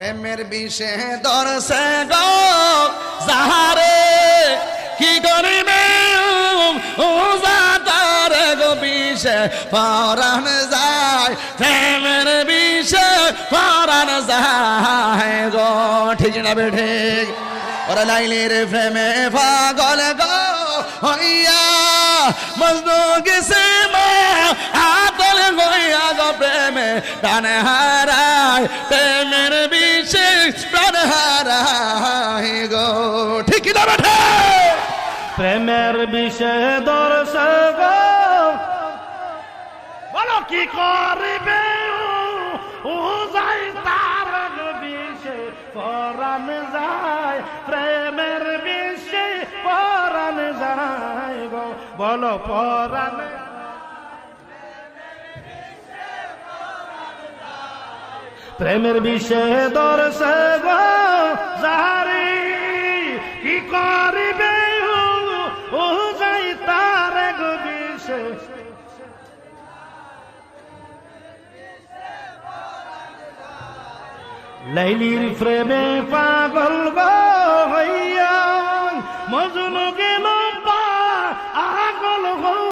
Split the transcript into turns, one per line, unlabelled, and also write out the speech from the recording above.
প্রেমের বিষে দরসে গো, যাহারে কি করিবে? গো বিষে পরাণ যায়, প্রেমের বিষে পরাণ যায় গো। ঠিক না বেঠে ওরা লাইলির প্রেমে পাগল গো, হইয়া মজনু মা আতল গইয়া গো প্রেমে, প্রাণ হারায় প্রেমের ঠিক না বেঠে।
প্রেমের বিষে দর্শক। বলো কি করবে ও- ও যাই তার বিষে পরাণ যায়। প্রেমের বিষে পরাণ যায় গো। বলো পরাণ প্রেমের বিষে দর্শক। যাহারি লাইলির প্রেমে পাগল